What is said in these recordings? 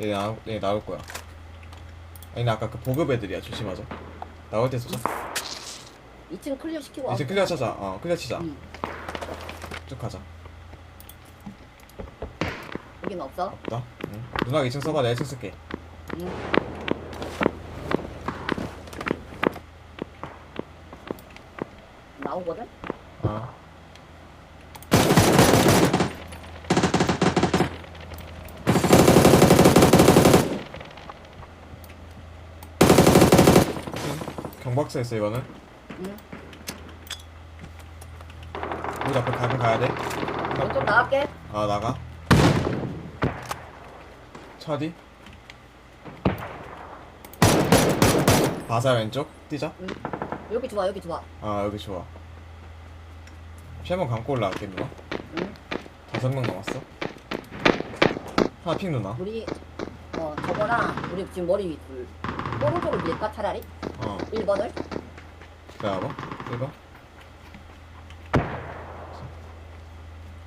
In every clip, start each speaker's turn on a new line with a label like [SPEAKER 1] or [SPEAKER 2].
[SPEAKER 1] 얘, 나, 얘 나올 거야. 아니 나 아까 그 보급 애들이야. 조심하자. 나올 때 쏘자
[SPEAKER 2] 2층 클리어 시키고
[SPEAKER 1] 이제 클리어 찾아. 어 클리어 치자.
[SPEAKER 2] 응.
[SPEAKER 1] 쭉 가자.
[SPEAKER 2] 여긴 없어?
[SPEAKER 1] 없다. 응. 누나가 2층 써봐. 내가 1층 쓸게.
[SPEAKER 2] 응. 나오거든?
[SPEAKER 1] 아 있어 이거는
[SPEAKER 2] 응.
[SPEAKER 1] 우리 앞에 가면 가야 돼.
[SPEAKER 2] 왼쪽 나갈게.
[SPEAKER 1] 아 나가. 차디. 바사 왼쪽 뛰자.
[SPEAKER 2] 여기 좋아, 여기 좋아.
[SPEAKER 1] 아 여기 좋아. 피 한번 감고 올라갈게 누나.
[SPEAKER 2] 응.
[SPEAKER 1] 다섯 명 남았어. 하나 핑 누나.
[SPEAKER 2] 우리, 어, 저거랑, 우리 지금 머리 위 둘. 오른쪽으로 밀까, 차라리?
[SPEAKER 1] 어
[SPEAKER 2] 1번을?
[SPEAKER 1] 기다려봐. 1번.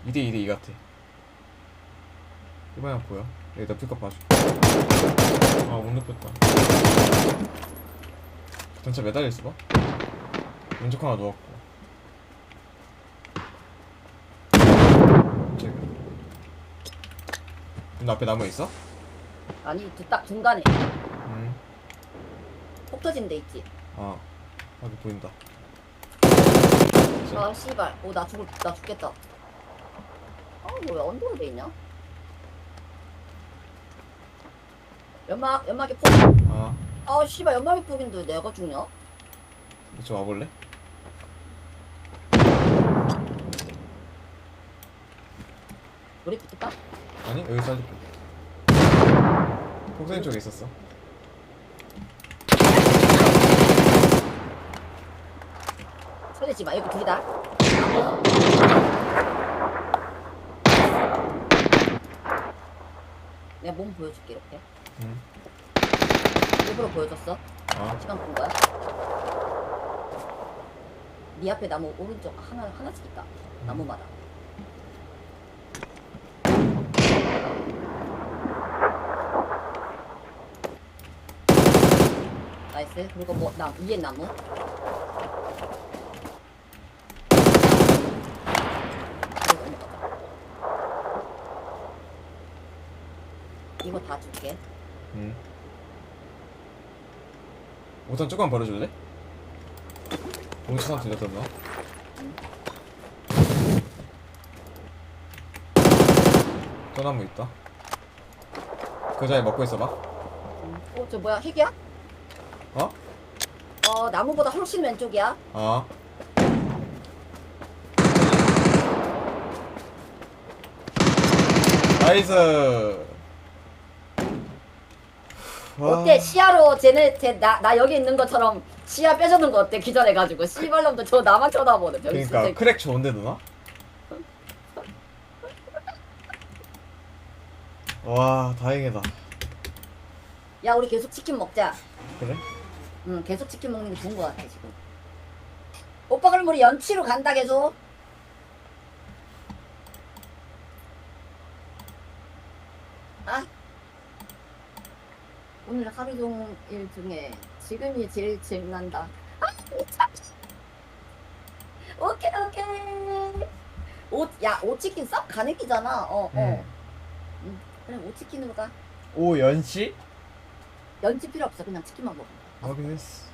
[SPEAKER 1] 2대 2대 2 같아. 1번이랑 보여. 여기다 픽업 봐줘. 아, 못 느꼈다. 전체 매달려 있어봐. 왼쪽 하나 누웠고. 지금. 눈 앞에 나무 있어?
[SPEAKER 2] 아니, 두, 딱 중간에.
[SPEAKER 1] 응.
[SPEAKER 2] 폭 터진 데 있지.
[SPEAKER 1] 아, 여기 보인다.
[SPEAKER 2] 아, 씨발. 오, 나 죽을, 나 죽겠다. 아, 왜 언더로 돼 있냐? 연막, 연막이 폭.
[SPEAKER 1] 아,
[SPEAKER 2] 아, 씨발, 연막이 폭인데 내가 죽냐?
[SPEAKER 1] 이쪽 와볼래?
[SPEAKER 2] 우리 붙을까?
[SPEAKER 1] 아니, 여기 쏴줄게. 폭생 쪽에 있었어.
[SPEAKER 2] 설레지 마, 여기 둘이다. 내가 몸 보여줄게, 이렇게.
[SPEAKER 1] 응.
[SPEAKER 2] 일부러 보여줬어.
[SPEAKER 1] 아,
[SPEAKER 2] 시간 본 거야. 네 앞에 나무 오른쪽 하나, 하나씩 있다. 나무마다. 나이스. 그리고 뭐, 나, 위에 나무. 그리고 넘어가자. 줄게.
[SPEAKER 1] 응. 우선 조금만 버려줄래? 공수산 들렸던 너? 또 나무 있다. 그 자리 먹고 있어봐.
[SPEAKER 2] 어, 저 뭐야, 핵이야?
[SPEAKER 1] 어?
[SPEAKER 2] 어, 나무보다 훨씬 왼쪽이야.
[SPEAKER 1] 아. 나이스. 와.
[SPEAKER 2] 어때? 시야로 쟤네, 쟤, 나, 나 여기 있는 것처럼 시야 빼주는 거 어때? 기절해가지고. 씨발놈도 저 나만 쳐다보네. 병신
[SPEAKER 1] 그러니까
[SPEAKER 2] 새끼.
[SPEAKER 1] 크랙 좋은데 누나? 와 다행이다.
[SPEAKER 2] 야, 우리 계속 치킨 먹자.
[SPEAKER 1] 그래?
[SPEAKER 2] 응, 계속 치킨 먹는 게 좋은 거 같아, 지금. 오빠 그럼 우리 연치로 간다, 계속. 오늘 하루 종일 중에 지금이 제일 재난다. 아, 참. 오케이, 오케이. 오, 야, 오치킨 싹 가내기잖아. 어, 어. 응. 그래, 오치킨으로 가.
[SPEAKER 1] 오연씨?
[SPEAKER 2] 연치 필요 없어. 그냥 치킨만 먹어.
[SPEAKER 1] 확인했어.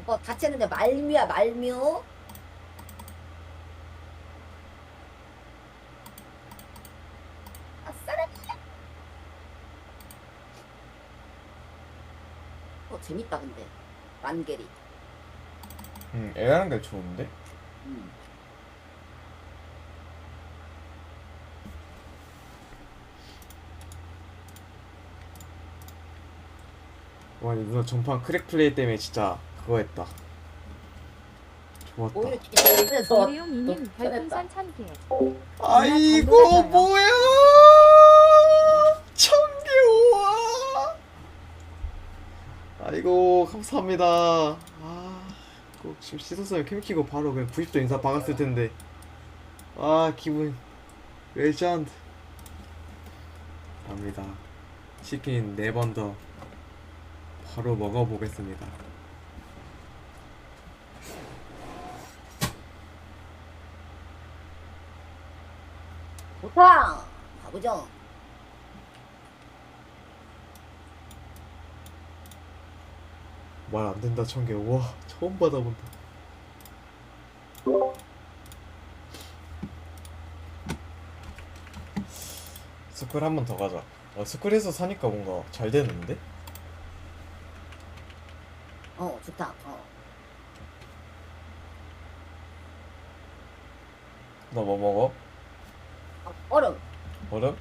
[SPEAKER 2] 오빠 같이 했는데 말미야 아싸라 어 재밌다 근데 만개리
[SPEAKER 1] 응, 애라는 게 좋은데?
[SPEAKER 2] 음.
[SPEAKER 1] 와, 이 누나 전판 크랙 플레이 때문에 진짜 그거 했다. 좋았다.
[SPEAKER 2] 오히려 기대해서
[SPEAKER 3] 오리용이님
[SPEAKER 2] 또
[SPEAKER 3] 별풍선 1000개
[SPEAKER 1] 아이고. 뭐야? 천개 우와. 아이고 감사합니다. 아, 꼭 지금 씻었으면 캠 키고 바로 그냥 90도 인사 박았을 텐데. 아 기분 레전드. 감사합니다. 치킨 네번더 바로 먹어보겠습니다.
[SPEAKER 2] 좋다. 가보죠.
[SPEAKER 1] 말 안 된다 청개. 와 처음 받아본다. 스쿨 한 번 더 가자. 어, 스쿨에서 사니까 뭔가 잘 되는데?
[SPEAKER 2] 어, 좋다. 어.
[SPEAKER 1] 너 뭐 먹어?
[SPEAKER 2] 어, 얼음.
[SPEAKER 1] 얼음?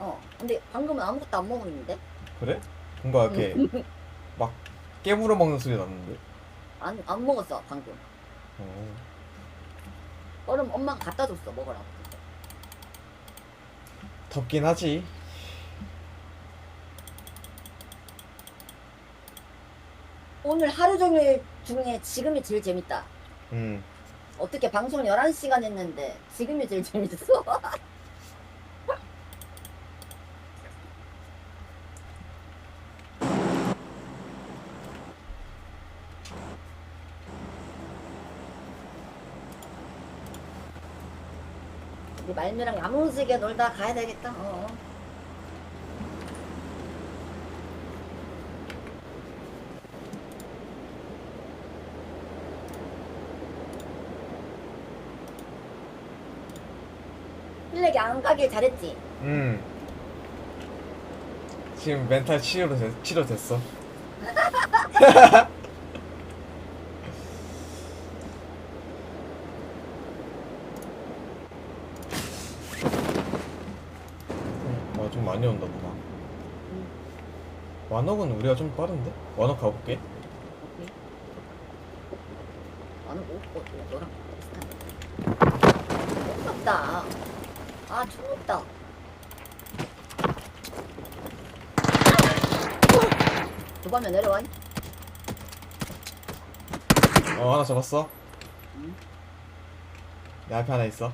[SPEAKER 2] 어. 근데 방금은 아무것도 안 먹었는데?
[SPEAKER 1] 그래? 뭔가 이렇게 막 깨물어 먹는 소리 났는데.
[SPEAKER 2] 안, 안 먹었어, 방금.
[SPEAKER 1] 어.
[SPEAKER 2] 얼음 엄마가 갖다 줬어, 먹으라고.
[SPEAKER 1] 덥긴 하지.
[SPEAKER 2] 오늘 하루 종일 중에 지금이 제일 재밌다.
[SPEAKER 1] 음.
[SPEAKER 2] 어떻게 방송 11시간 했는데 지금이 제일 재밌어? 우리 말미랑 야무지게 놀다 가야 되겠다. 어. 필렉이 안 가길 잘했지.
[SPEAKER 1] 음. 지금 멘탈 치료 됐, 치료됐어. 와, 좀 많이 온다, 누나. 완옥은 우리가 좀 빠른데? 완옥 가볼게.
[SPEAKER 2] 나는 뭐, 어, 어, 너랑 비슷한데. 무섭다. 아. 두 번면 내려와.
[SPEAKER 1] 어, 하나 잡았어.
[SPEAKER 2] 응.
[SPEAKER 1] 내 앞에 하나 있어.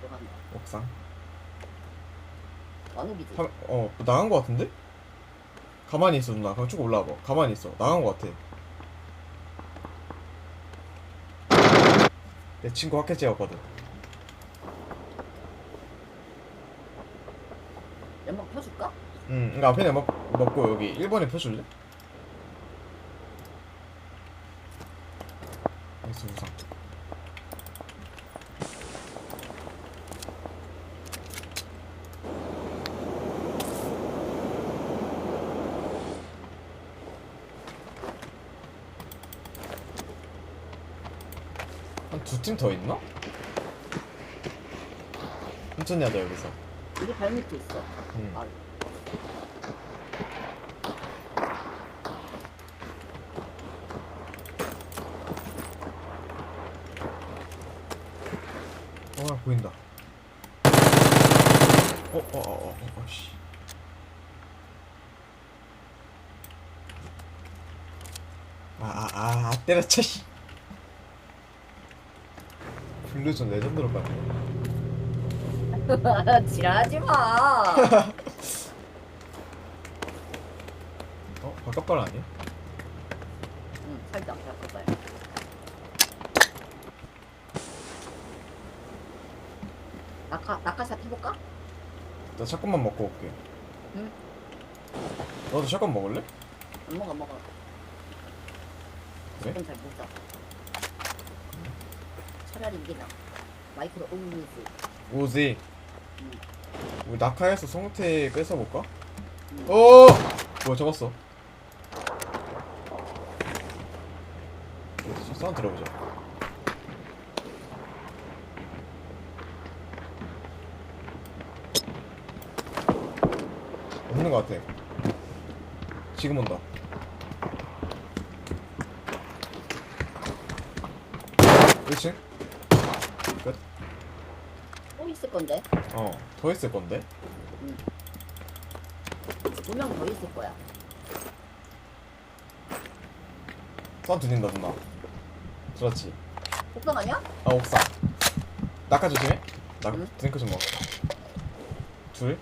[SPEAKER 2] 들어간다.
[SPEAKER 1] 옥상. 하, 어, 나간 거 같은데? 가만히 있어, 누나. 그냥 쭉 올라와봐. 가만히 있어. 나간 거 같아. 내 친구 학회제였거든.
[SPEAKER 2] 연막 펴줄까?
[SPEAKER 1] 응, 이거 앞에 먹, 먹고 여기 1번에 펴줄래? 나이스 우상. 한 두 팀 더 있나? 천천히 하자 여기서.
[SPEAKER 2] 우리 발 밑에 있어.
[SPEAKER 1] 응.
[SPEAKER 2] 바로.
[SPEAKER 1] 어 보인다. 어, 어, 어, 어, 어, 씨. 아, 아, 아, 아, 때려쳐, 씨. 블루전 레전드로 가네.
[SPEAKER 2] 지랄하지 마.
[SPEAKER 1] 어, 바깥 발 아니야?
[SPEAKER 2] 응, 살짝 바꿔봐요. 낙하, 낙하샷 해볼까?
[SPEAKER 1] 나 샷건만 먹고 올게.
[SPEAKER 2] 응.
[SPEAKER 1] 너도 샷건 먹을래?
[SPEAKER 2] 안 먹어, 안 먹어.
[SPEAKER 1] 그래?
[SPEAKER 2] 지금 잘 먹자. 차라리 이게 나. 마이크로 올리지.
[SPEAKER 1] 오지.
[SPEAKER 2] 응.
[SPEAKER 1] 우리 낙하에서 성태 뺏어볼까?
[SPEAKER 2] 응.
[SPEAKER 1] 오! 뭐야, 잡았어. 어디지? 사운드 들어보자. 없는 것 같아. 지금 온다. 끝?
[SPEAKER 2] 또 있을 건데.
[SPEAKER 1] 어, 더 있을 건데?
[SPEAKER 2] 두명더 있을 거야.
[SPEAKER 1] 사운드 들린다, 누나. 들었지?
[SPEAKER 2] 복선 아니야?
[SPEAKER 1] 아 옥상 낙하 조심해 나
[SPEAKER 2] 응.
[SPEAKER 1] 드링크 좀 먹어 둘